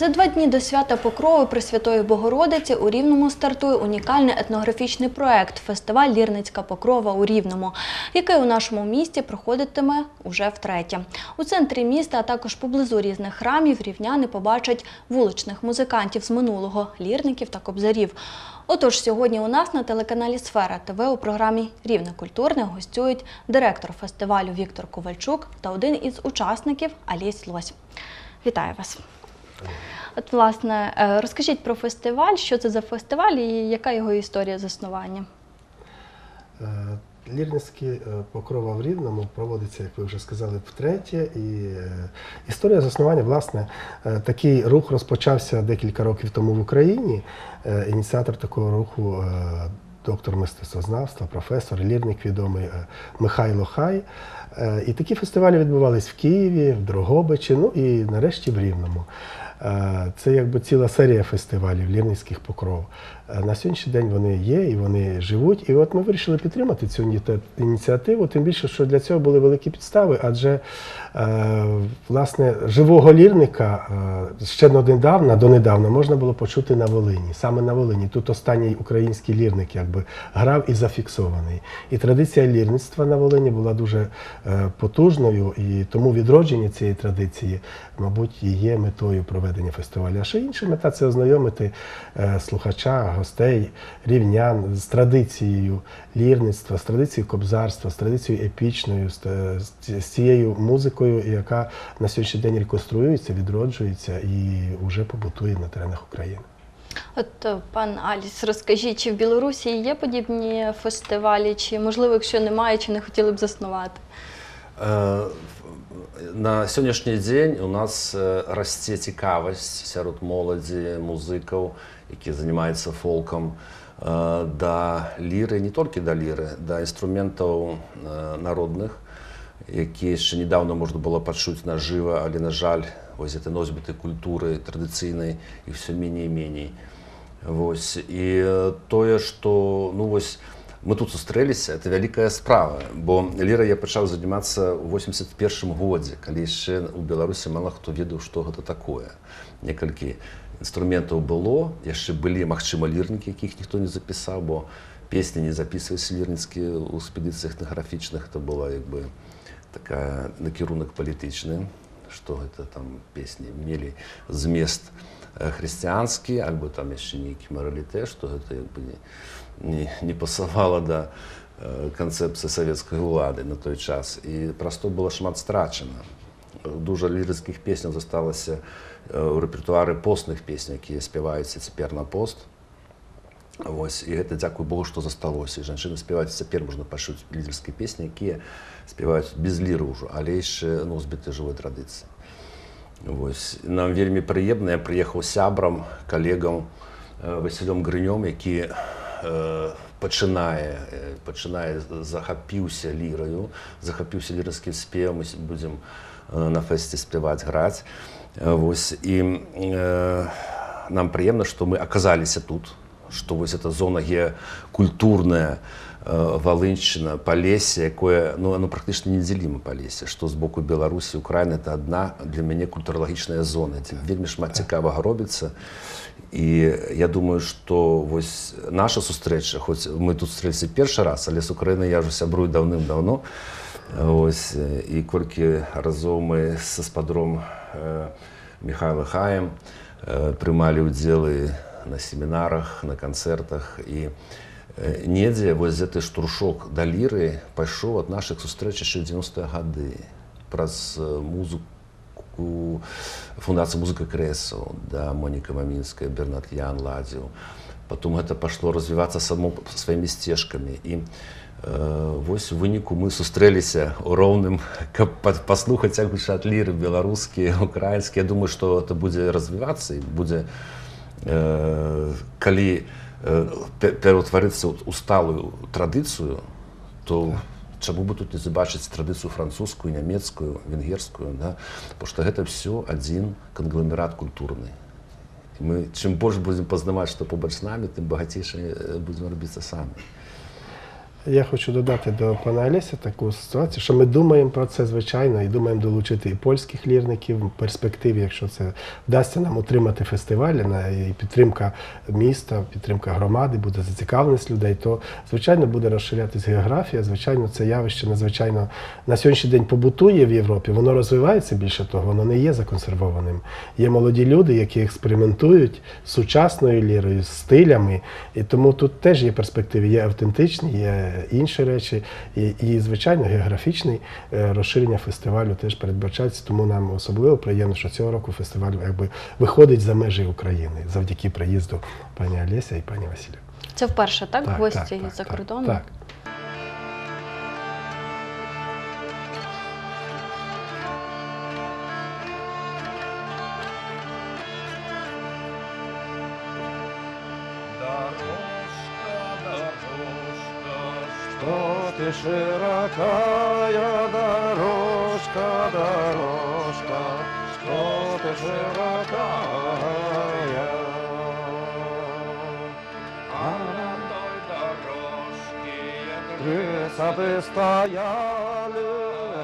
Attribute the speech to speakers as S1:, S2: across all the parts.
S1: За два дні до свята Покрови Пресвятої Богородиці у Рівному стартує унікальний етнографічний проект фестиваль Лірницька Покрова у Рівному, який у нашому місті проходитиме уже втретє. У центрі міста, а також поблизу різних храмів, рівняни побачать вуличних музикантів з минулого, лірників та кобзарів. Отож, сьогодні у нас на телеканалі Сфера ТВ у програмі Рівне культурне гостюють директор фестивалю Віктор Ковальчук та один із учасників Алісь Лось. Вітаю вас. От, власне, е, розкажіть про фестиваль, що це за фестиваль і яка його історія заснування?
S2: Е, Лірницькі е, покрова в Рівному проводиться, як ви вже сказали, втретє. І історія заснування, власне, такий рух розпочався декілька років тому в Україні. Ініціатор такого руху доктор мистецтвознавства, професор, лірник відомий Михайло Хай. І такі фестивалі відбувались в Києві, в Дрогобичі, ну і нарешті в Рівному. Е, Це якби ціла серія фестивалів лірницьких покров. На сьогоднішній день вони є і вони живуть. І от ми вирішили підтримати цю ініціативу, тим більше, що для цього були великі підстави, адже е, власне живого лірника е, ще донедавна, донедавна можна було почути на Волині. Саме на Волині. Тут останній український лірник якби грав і зафіксований. І традиція лірництва на Волині була дуже е, потужною, і тому відродження цієї традиції, мабуть, і є метою проведення фестивалю. А ще інша мета це ознайомити слухача, гостей, рівнян з традицією лірництва, з традицією кобзарства, з традицією епічною, з, те- з ці- з цією музикою, яка на сьогоднішній день реконструюється, відроджується і вже побутує на теренах України.
S1: От е, пан Аліс, розкажіть, чи в Білорусі є подібні фестивалі, чи можливо, якщо немає, чи не хотіли б заснувати?
S3: Е, На сённяшні дзень у нас е, расце цікавасць сярод моладзі музыкаў, які занимаюцца фолкам е, да ліры, не толькі да ліры, да інструментаў е, народных, які яшчэ недавно можна было пачуць нажыва, але на жаль, вось гэты носьбіты культуры традыцыйнай і все меней і меней. Вось і е, тое, што ну вось мы тут сустрэліся, это вялікая справа, бо ліра я пачаў занимацца ў 81 годзе, калі яшчэ у Беларусі мала хто ведаў, што гэта такое. Некалькі інструментаў было, яшчэ былі магчыма лірнікі, якіх ніхто не запісаў, бо песні не записываюць лірніцкі ў экспедыцыях этнаграфічных, это была як бы такая накірунак палітычны, што гэта там песні мелі змест э, хрысціянскі альбо там яшчэ нейкі маралітэ што гэта як бы не, не, не пасавала да э, канцэпцыі савецкай улады на той час і праз то было шмат страчана дужа лірыцкіх песняў засталася э, ў рэпертуары постных песень якія спяваюцца цяпер на пост Вось, і гэта дзякуй Богу, што засталося. І жанчыны спяваюць цяпер можна пачуць лідерскія песні, якія спяваюць без ліры ўжо, але яшчэ ну, збіты жывой традыцыі. Вось. Нам вельмі прыемна, я прыехаў сябрам, калегам э, Васілём Грынём, які э, пачынае, э, пачынае захапіўся ліраю, захапіўся лірыцкім спевам, мы с- будзем э, на фэсце спяваць, граць. Э, Вось. І э, нам прыемна, што мы аказаліся тут, што вось эта зона геакультурная э, валыншчына палесе якое ну оно практычна недзеліма палесе што з боку беларусі украіны это адна для мяне культуралагічная зона дзе вельмі шмат цікавага робіцца і я думаю што вось наша сустрэча хоць мы тут стрэліся першы раз але з украіны я ўжо сябрую даўным-даўно ось э, і колькі разоў мы са спадром э, Михайла хаем э, прымалі ўдзелы на семінарах, на канцэртах і э, недзе вось гэты штуршок да ліры пайшоў ад нашых сустрэч яшчэ ў 90-е гады праз э, музыку фундацыі музыка крэсаў да Моніка Мамінская, Бернат Ян ладзіў. Потом гэта пашло развівацца само сваімі сцежкамі і Э, Вось у выніку мы сустрэліся ў роўным, каб па- паслухаць як гучаць ліры беларускія, украінскія. Я думаю, што это будзе развівацца і будзе э, калі э, пе- пераўтварыцца ў сталую традыцыю, то чаму бы тут не забачыць традыцыю французскую, нямецкую, венгерскую, да? Бо што гэта ўсё адзін кангламерат культурны. І мы чым больш будзем пазнаваць, што побач з намі, тым багацейшае будзем рабіцца самі.
S2: Я хочу додати до пана Олеся таку ситуацію, що ми думаємо про це звичайно і думаємо долучити і польських лірників в перспективі, якщо це вдасться нам утримати фестиваль і підтримка міста, підтримка громади, буде зацікавленість людей, то звичайно буде розширятись географія. Звичайно, це явище надзвичайно на сьогоднішній день побутує в Європі. Воно розвивається більше того, воно не є законсервованим. Є молоді люди, які експериментують з сучасною лірою, з стилями, і тому тут теж є перспективи, є автентичні, є інші речі, і, і звичайно, географічний е, розширення фестивалю теж передбачається. Тому нам особливо приємно, що цього року фестиваль якби виходить за межі України завдяки приїзду пані Олеся і пані Василя.
S1: Це вперше, так? Гості з-за
S2: так. Так.
S4: широкая дорожка, дорожка, что ты широкая. А на той дорожке крыса бы стояли,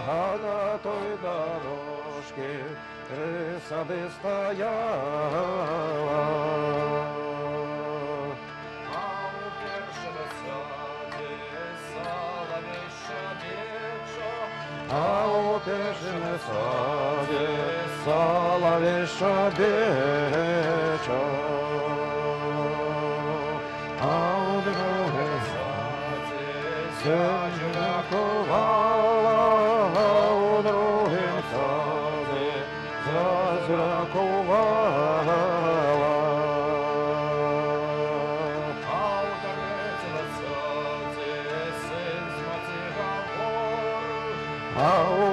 S4: а на той дорожке крыса бы стояла. А у першому саді соловейша беча. А у другому саді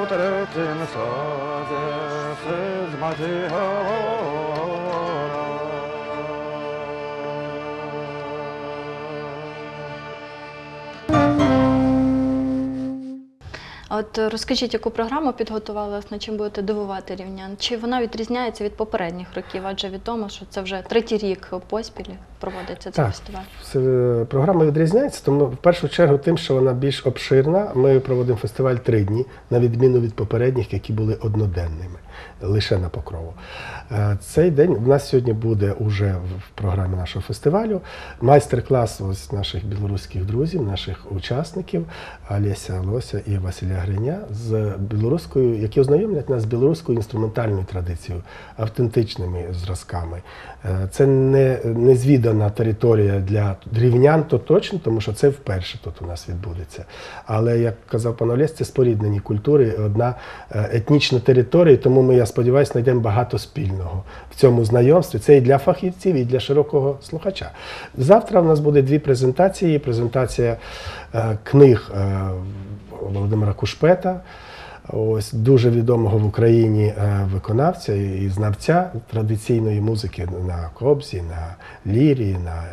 S4: третьому саді син з матіга
S1: От е, розкажіть, яку програму підготували, власне, чим будете дивувати рівнян? Чи вона відрізняється від попередніх років? Адже відомо, що це вже третій рік поспіль проводиться цей
S2: Так.
S1: фестиваль.
S2: Програма відрізняється, тому в першу чергу тим, що вона більш обширна. Ми проводимо фестиваль три дні, на відміну від попередніх, які були одноденними, лише на покрову. Е, Цей день в нас сьогодні буде уже в програмі нашого фестивалю майстер-клас ось наших білоруських друзів, наших учасників Олеся Лося і Василя Гриня з білоруською, які ознайомлять нас з білоруською інструментальною традицією, автентичними зразками. Е, Це не, незвідана територія для рівнян, то точно, тому що це вперше тут у нас відбудеться. Але як казав пан Олесь, це споріднені культури, одна е, етнічна територія, тому ми, я сподіваюся, знайдемо багато спільного в цьому знайомстві. Це і для фахівців, і для широкого слухача. Завтра в нас буде дві презентації. Презентація е, книг е, Володимира Кушпета. Ось дуже відомого в Україні е, виконавця і знавця традиційної музики на кобзі, на лірі, на,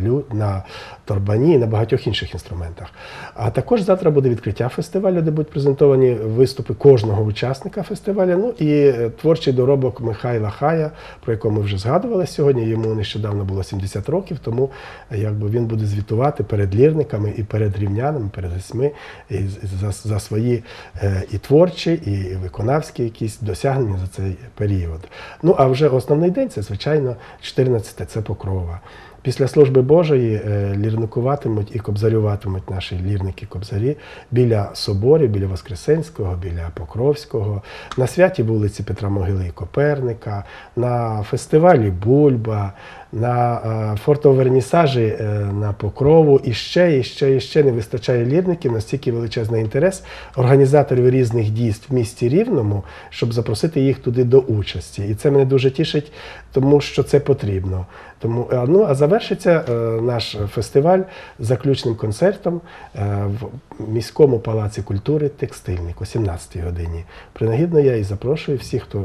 S2: е, на торбані і на багатьох інших інструментах. А також завтра буде відкриття фестивалю, де будуть презентовані виступи кожного учасника фестивалю. Ну і е, творчий доробок Михайла Хая, про якого ми вже згадували сьогодні. Йому нещодавно було 70 років, тому е, якби він буде звітувати перед лірниками і перед рівнянами, перед гостьми і за, за свої е, і творчі, і виконавські якісь досягнення за цей період. Ну а вже основний день це, звичайно, 14 це покрова. Після служби Божої е, лірникуватимуть і кобзарюватимуть наші лірники-кобзарі біля соборів, біля Воскресенського, біля Покровського, на святі вулиці Петра Могили і Коперника, на фестивалі Бульба, на е, фортовернісажі е, на Покрову. І ще, і ще, і ще не вистачає лірників, настільки величезний інтерес організаторів різних дійств в місті Рівному, щоб запросити їх туди до участі. І це мене дуже тішить, тому що це потрібно. Тому, е, ну, а завершиться е, наш фестиваль заключним концертом е, в міському палаці культури Текстильник о 17-й годині. Принагідно я і запрошую всіх, хто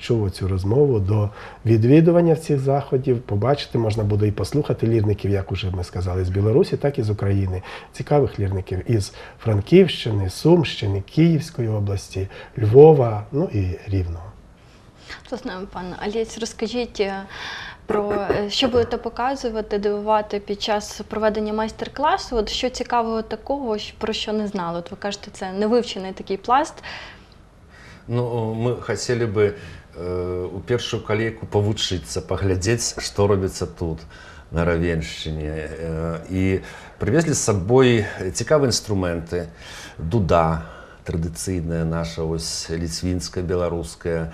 S2: чув цю розмову до відвідування цих заходів. Побачити можна буде і послухати лірників, як уже ми сказали, з Білорусі, так і з України. Цікавих лірників із Франківщини, Сумщини, Київської області, Львова, ну і Рівного.
S1: Власне, пан Олесь, розкажіть, е, Про е, що будете показувати, дивувати під час проведення майстер-класу? От що цікавого такого, що- про що не знали? От ви кажете, це невивчений такий пласт.
S3: Ну, мы хотели бы э, у першую калейку павучыцца, паглядзець, што робіцца тут на равеншчыне. Э, і прывезлі з сабой цікавыя інструменты, дуда, традыцыйная наша ось ліцвінская, беларуская,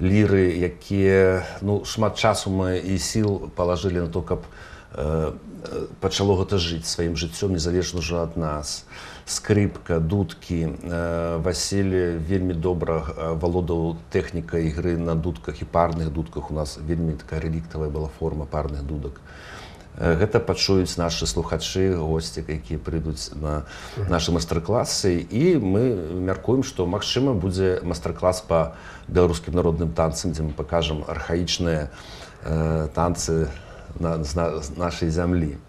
S3: ліры, якія ну, шмат часу мы і сіл палажылі на то, каб э, э, пачало гэта жыць сваім жыццём незалежна ўжо ад нас. Скрипка, дудкі. Э, Васіль вельмі добра э, валодаў тэхнікай ігры на дудках і парных дудках. У нас вельмі такая рэліктавая была форма парных дудак. Э, Гэта пачуюць нашы слухачы, госці, якія прыйдуць на нашы майстар-класы. І мы мяркуем, што магчыма будзе майстар-клас па беларускім народным танцам, дзе мы пакажам архаічныя э, танцы на, на, з нашай зямлі.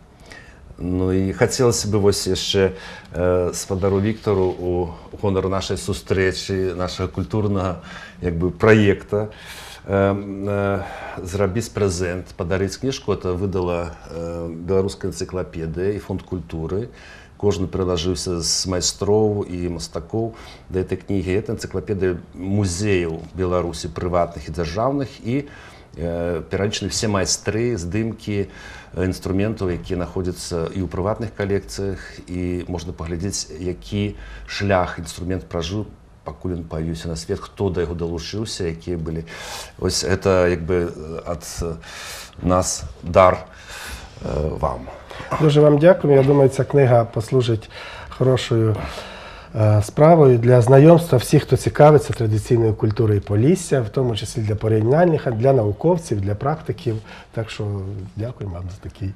S3: Ну і хацелася б вось яшчэ э, спадару Віктору у гонар нашай сустрэчы, нашага культурнага як бы, праекта э, э, зрабіць прэзент, падарыць кніжку, это выдала э, беларуская энцыклапедыя і фонд культуры. Кожны прылажыўся з майстроў і мастакоў да этой кнігі. Это энцыклапедыя музеяў Беларусі прыватных і дзяржаўных і э, пералічаны все майстры, здымкі, інструментаў, які знаходзяцца і ў прыватных калекцыях і можна паглядзець, які шлях інструмент пражыў, пакуль ён паявіўся на свет, хто да яго далучыўся, якія былі. Ось это як бы ад нас дар э, вам.
S2: Дуже вам дякую. Я думаю, ця книга послужить хорошою е, справою для знайомства всіх, хто цікавиться традиційною культурою Полісся, в тому числі для порівняльних, для науковців, для практиків. Так що дякую вам за такий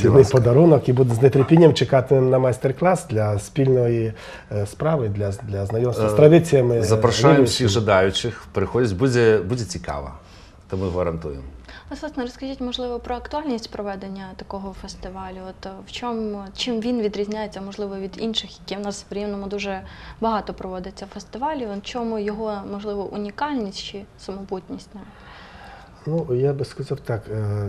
S2: цілий подарунок і буду з нетерпінням чекати на майстер-клас для спільної е, справи, для, для знайомства з
S3: Е,
S2: традиціями. Рівненщини.
S3: всіх жадаючих. Приходять, буде, буде цікаво. То ми гарантуємо.
S1: Власне, розкажіть, можливо, про актуальність проведення такого фестивалю. От е, в чому чим він відрізняється, можливо, від інших, які в нас в Рівному дуже багато проводиться фестивалів. В чому його можливо унікальність чи самобутність?
S2: Ну, я би сказав так. е,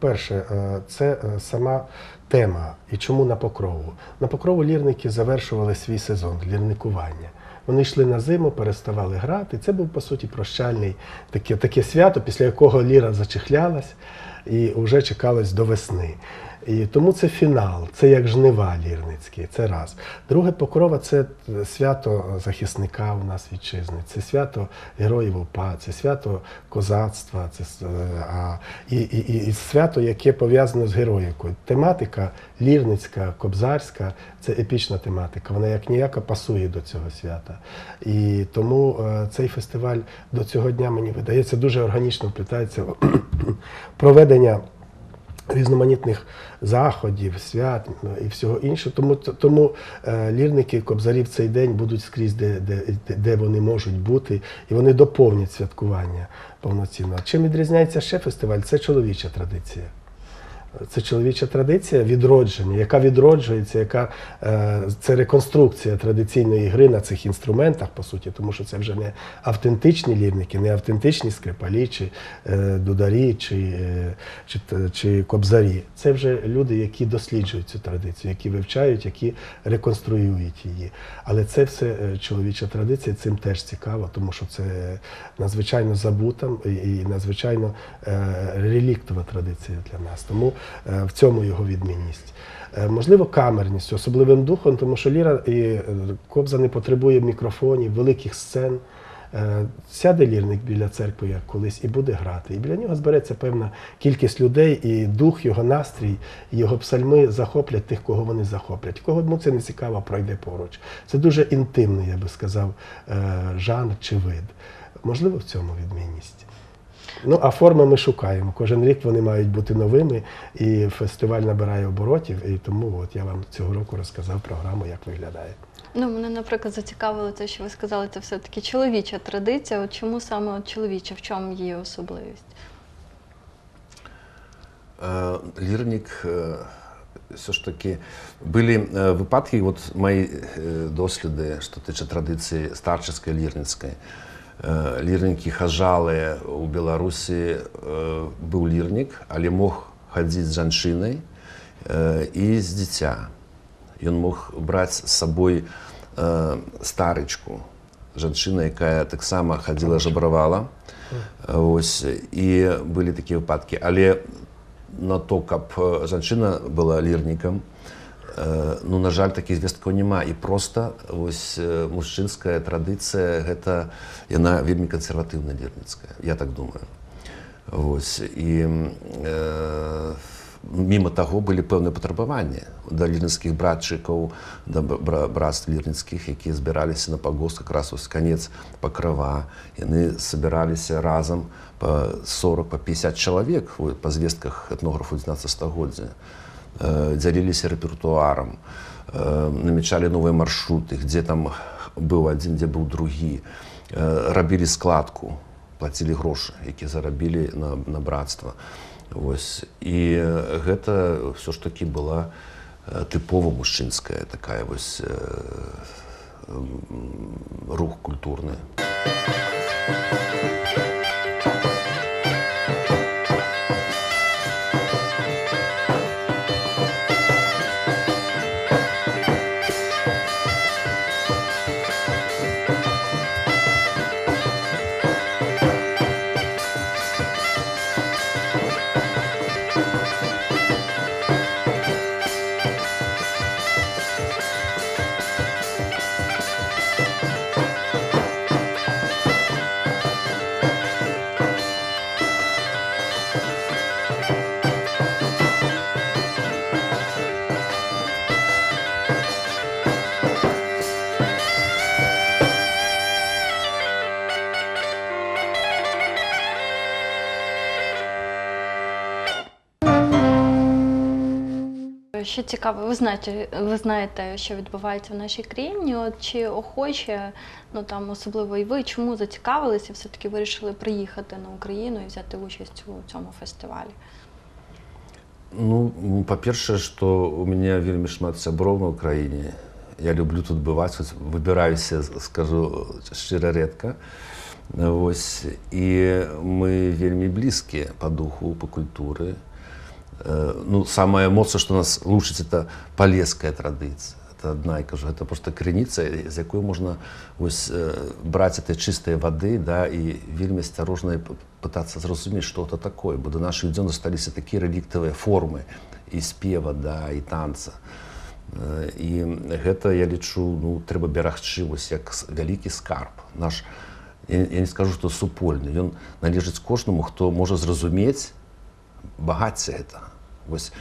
S2: Перше, е, це сама тема. І чому на покрову? На покрову лірники завершували свій сезон лірникування. Вони йшли на зиму, переставали грати. Це був, по суті, прощальний таке, таке свято, після якого ліра зачехлялась і вже чекалось до весни. І тому це фінал, це як жнива лірницькі, це раз. Друге, покрова це свято захисника у нас вітчизни, це свято героїв УПА, це свято козацтва, це е, а, і, і, і, свято, яке пов'язано з героїкою. Тематика лірницька, кобзарська це епічна тематика. Вона як ніяка пасує до цього свята. І тому е, цей фестиваль до цього дня мені видається дуже органічно вплітається проведення різноманітних заходів, свят ну, і всього іншого. Тому, тому е, лірники кобзарі в цей день будуть скрізь, де, де- де вони можуть бути, і вони доповнять святкування повноцінно. Чим відрізняється ще фестиваль? Це чоловіча традиція. Це чоловіча традиція відродження, яка відроджується, яка е, це реконструкція традиційної гри на цих інструментах, по суті, тому що це вже не автентичні лірники, не автентичні скрипалі, чи е, дударі, чи, е, чи, чи кобзарі. Це вже люди, які досліджують цю традицію, які вивчають, які реконструюють її. Але це все чоловіча традиція, цим теж цікаво, тому що це надзвичайно забута і, надзвичайно реліктова традиція для нас. Тому в цьому його відмінність. Е, Можливо, камерність, особливим духом, тому що ліра і е, кобза не потребує мікрофонів, великих сцен. Е, Сяде лірник біля церкви, як колись, і буде грати. І біля нього збереться певна кількість людей, і дух, його настрій, його псальми захоплять тих, кого вони захоплять. Кого це не цікаво, пройде поруч. Це дуже інтимний, я би сказав, е, жанр чи вид. Можливо, в цьому відмінність. Ну, а форми ми шукаємо. Кожен рік вони мають бути новими, і фестиваль набирає оборотів. І тому от я вам цього року розказав програму, як виглядає.
S1: Ну, мене, наприклад, зацікавило те, що ви сказали, це все-таки чоловіча традиція. От чому саме от чоловіча, в чому її особливість?
S3: Е, Лірник е, все ж таки були е, випадки, от мої досліди, що тиче традиції старчеської лірницької. Э, лірнікі хажалы у Беларусі э, быў лірнік, але мог хадзіць з жанчынай э, і з дзіця. Ён мог браць з сабой э, старычку, жанчына, якая таксама хадзіла жабравала. Ось, і былі такія выпадкі. Але на то, каб э, жанчына была лірнікам, э, ну, на жаль, такіх звесткаў няма. І проста ось, э, мужчынская традыцыя гэта яна вельмі кансерватыўна лірніцкая, я так думаю. Ось, і э, мімо таго былі пэўныя патрабаванні да лірніцкіх братчыкаў, да бра- братств лірніцкіх, якія збіраліся на пагост как раз ось канец пакрыва. Яны сабіраліся разам па 40 па 50 чалавек па звестках этнографу 19 стагоддзя. Э, дзяліліся рэпертуарам, намячалі новыя маршруты, дзе там быў адзін, дзе быў другі, рабілі складку, плацілі грошы, якія зарабілі на, на братства. Вось. І гэта ўсё ж такі была тыпова мужчынская такая вось рух культурны.
S1: Що цікаво, ви знаєте, ви знаєте, що відбувається в нашій країні. От чи охоче, ну там особливо і ви, чому зацікавилися, все-таки вирішили приїхати на Україну і взяти участь у цьому фестивалі?
S3: Ну, м, па-першае, што у мяне вельмі шмат сяброў на ўкраіне. Я люблю тут бываць, хоць выбіраюся, скажу шчыра рэдка. Вось. І мы вельмі блізкія па духу, па культуры. Э, Ну, самае моцнае, што нас лучыць, это палеская традыцыя. Это адна, я кажу, гэта проста крыніца, з якой можна вось, э, браць этой чыстай вады да, і вельмі асцярожна і п- пытацца зразумець, што гэта такое, бо да нашых дзён засталіся такія рэліктавыя формы і спева да, і танца. Э, І гэта я лічу ну, трэба берагчы вось як с- вялікі скарб. Наш, я, я не скажу, што супольны. Ён належыць кожнаму, хто можа зразумець багацце гэтага. Вось,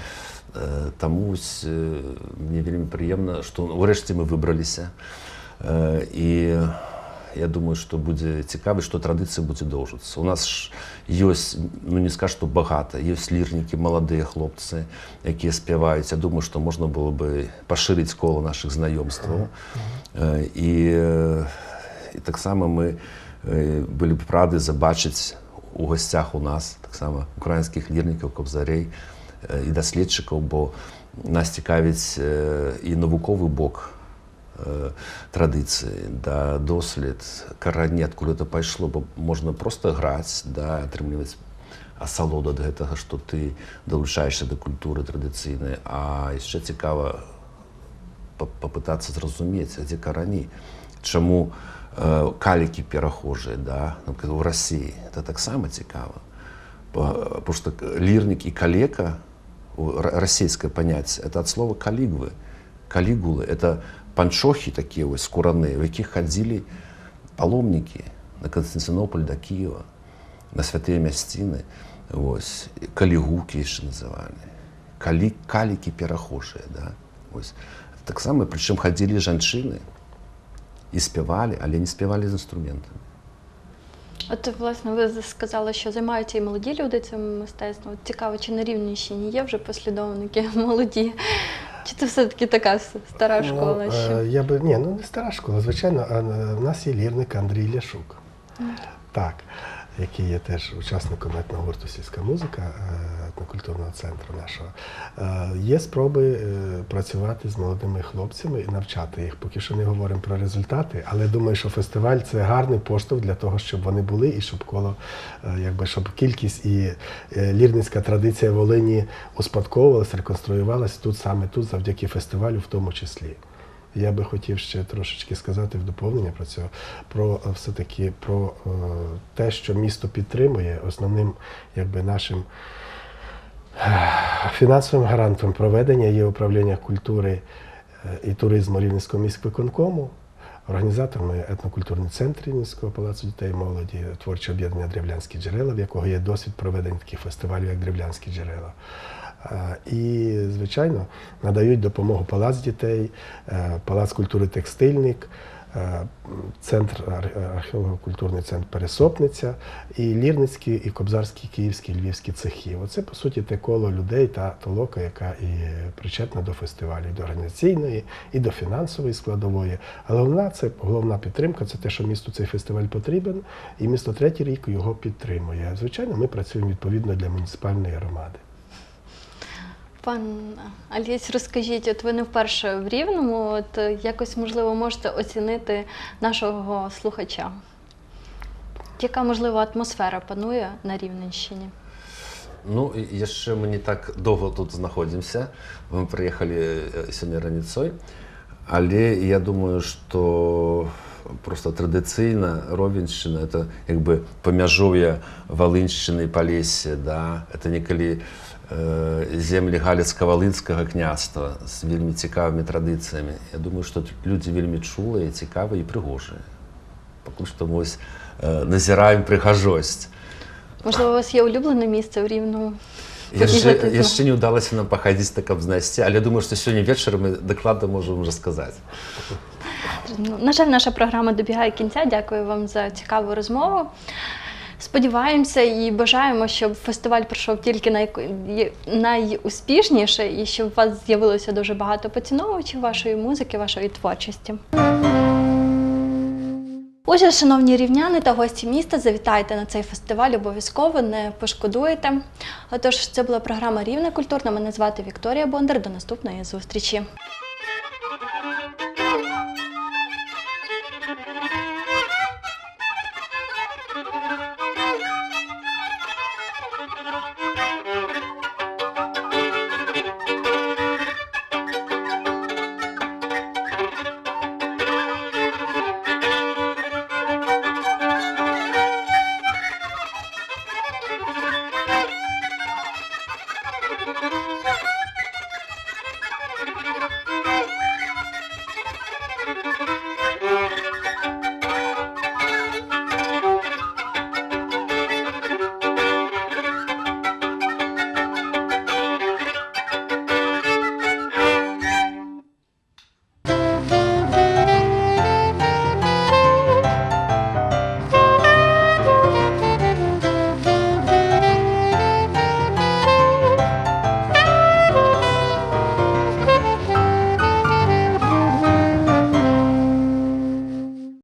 S3: э, таму вось, э, мне вельмі прыемна, што ўрэшце мы выбраліся. Э, і я думаю, што будзе цікава, што традыцыя будзе доўжыцца. У нас ж ёсць, ну не скажу, што багата, ёсць лірнікі, маладыя хлопцы, якія спяваюць. Я думаю, што можна было бы пашырыць кола нашых знаёмстваў. Э, і, э, і таксама мы э, былі б рады забачыць у гасцях у нас таксама украінскіх лірнікаў кобзарей э, і даследчыкаў, бо нас цікавіць э, і навуковы бок э, традыцыі, да дослед, карані, адкуль это пайшло, бо можна проста граць, да, атрымліваць асалоду ад гэтага, што ты далучаешся да культуры традыцыйнай, а яшчэ цікава па- папытацца зразумець, а дзе карані, чаму э, калікі перахожыя да, напрыклад, у рассіі это таксама цікава потому что лірнік і калека у- ра- расійскае паняцце это ад слова калігвы калігулы это панчохі такія вось скураныя у якіх хадзілі паломнікі на Канстанцінополь да Кіева на святыя мясціны вось калігукі яшчэ называлі калі калікі перахожыя да вось таксама прычым хадзілі жанчыны і співали, але не співали з інструментами.
S1: От, власне, ви сказали, що займаються і молоді люди цим мистецтвом. От Цікаво, чи на Рівненщині є вже послідовники молоді? Чи це все-таки така стара школа?
S2: Ну,
S1: ще?
S2: е, я би, ні, ну не стара школа, звичайно, а, в нас є лірник Андрій Ляшук. Так. Який є теж учасником етногурту сільська музика е, етнокультурного центру нашого. Е, Є спроби е, працювати з молодими хлопцями і навчати їх. Поки що не говоримо про результати, але думаю, що фестиваль це гарний поштовх для того, щоб вони були і щоб коло, якби щоб кількість і лірницька традиція Волині успадковувалась, реконструювалась тут саме тут, завдяки фестивалю, в тому числі. Я би хотів ще трошечки сказати в доповнення про це, про е, все-таки про е, те, що місто підтримує основним якби нашим е, фінансовим гарантом проведення є управління культури і туризму Рівненського міськвиконкому. Організаторами етнокультурний центр Рівненського палацу дітей і молоді, творче об'єднання Древлянські джерела, в якого є досвід проведення таких фестивалів, як Древлянські джерела. І, звичайно, надають допомогу Палац дітей, е, Палац культури Текстильник, е, центр ар- археолого-культурний центр Пересопниця, і Лірницький, і Кобзарський, Київський, Львівські цехи. Оце, по суті, те коло людей та толока, яка і причетна до фестивалю, і до організаційної, і до фінансової складової. Але головна це головна підтримка це те, що місту цей фестиваль потрібен, і місто третій рік його підтримує. Звичайно, ми працюємо відповідно для муніципальної громади.
S1: Пан Алєць, розкажіть, от ви не вперше в Рівному, от е, якось можливо можете оцінити нашого слухача. Яка можливо атмосфера панує на Рівненщині?
S3: Ну, і ще ми не так довго тут знаходимося. Ми приїхали е, сьогодні раніцою. Але я думаю, що просто традиційна Ровенщина це якби помяжує Волинщини і Полісся. Да? Це некалі е, землі Галицько-Волинського князства з вельми цікавими традиціями. Я думаю, що тут люди вельми чулі, цікаві і пригожі. Поки що ми ось е, назираємо пригожость.
S1: Можливо, у вас є улюблене місце в Рівному?
S3: Яшчэ,
S1: Побігати з
S3: яшчэ не ўдалася нам пахадзіць так каб знайсці, але я думаю, што сёння вечарам мы дакладна можам расказаць.
S1: Ну, На жаль, наша програма добігає кінця. Дякую вам за цікаву розмову. Сподіваємося і бажаємо, щоб фестиваль пройшов тільки най... найуспішніше і щоб у вас з'явилося дуже багато поціновувачів вашої музики, вашої творчості. Отже, шановні рівняни та гості міста, завітайте на цей фестиваль обов'язково, не пошкодуєте. Отож, це була програма Рівна культурна. Мене звати Вікторія Бондар. До наступної зустрічі.